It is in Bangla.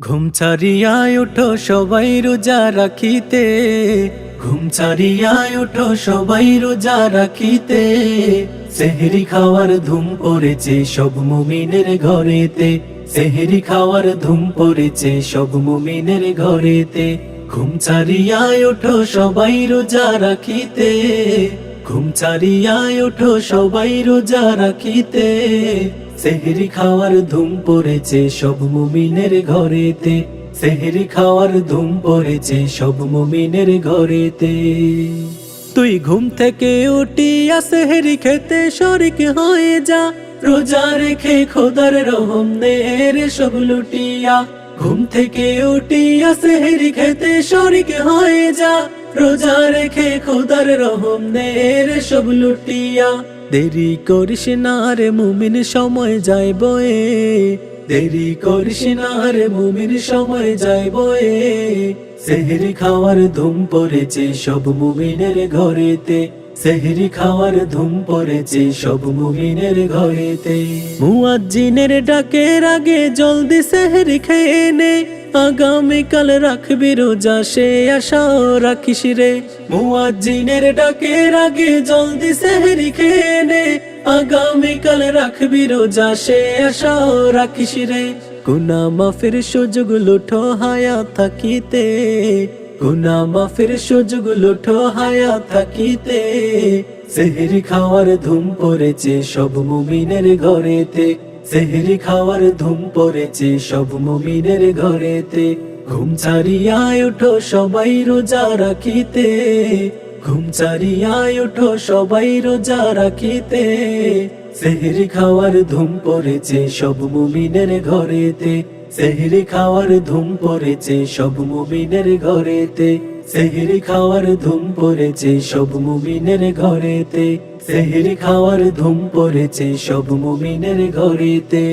ঘুম ছাড়িয়ায় ওঠো সবাই রোজা রাখিতে। ঘুম ছাড়িয়ায় ওঠো সবাই রোজা রাখিতে। সেহরি খাওয়ার ধুম পড়েছে সব মুমিনের ঘরেতে। সেহরি খাওয়ার ধুম পড়েছে সব মুমিনের ঘরেতে। ঘুম ছাড়িয়ায় ওঠো সবাই রোজা রাখিতে। ঘুম ছাড়িয়ায় ওঠো সবাই রোজা রাখিতে। সেহরি খাওয়ার ধুম পড়েছে সব মুমিনের ঘরেতে। সেহেরি খাওয়ার ধুম পড়েছে সব মুমিনের ঘরেতে। তুই ঘুম থেকে উঠিয়া সেহরি খেতে শরিক হয়ে যা। রোজা রেখে খোদার রহম নের সব লুটিয়া। ঘুম থেকে উঠিয়া সেহরি খেতে শরিক হয়ে যা। রোজা রেখে খোদার রহম নের সব লুটিয়া। দেরি করিস না রে মুমিন, সময় যায় বয়ে। দেরি করিস না রে মুমিন, সময় যায় বয়ে। সেহরি খাওয়ার ধুম পড়েছে সব মুমিনের ঘরেতে। সেহরি খাওয়ার ধুম পড়েছে সব মুমিনের ঘরেতে। মুয়াজ্জিনের ডাকের আগে জলদি সেহরি খেয়ে নে। আগামীকাল রাখবি রোজা, সে আশাও রাখিস রে। মুয়াজ্জিনের ডাকের আগে জলদি সেহরি খেয়ে নে। আগামীকাল রাখবি রোজা, সে আশাও রাখিস রে। গুনা মাফের সুযোগ লুঠো হায়া থাকিতে। গুনা মাফের সুযোগ লুঠো হায়া থাকিতে। সেহরি খাওয়ার ধুম পড়েছে সব মুমিনের ঘরেতে। সেহরি খাওয়ার ধুম পড়েছে সব মুমিনের ঘরেতে। ঘুম ছাড়িয়ায় ওঠো সবাই রোজা রাখিতে। ঘুম ছাড়িয়ায় ওঠো সবাই রোজা রাখিতে। সেহরি খাওয়ার ধুম পড়েছে সব মুমিনের ঘরেতে। সেহরি খাওয়ার ধুম পড়েছে সব মুমিনের ঘরেতে। সেহরি খাওয়ার ধুম পড়েছে সব মুমিনের ঘরেতে। সেহরি খাওয়ার ধুম পড়েছে সব মুমিনের ঘরেতে।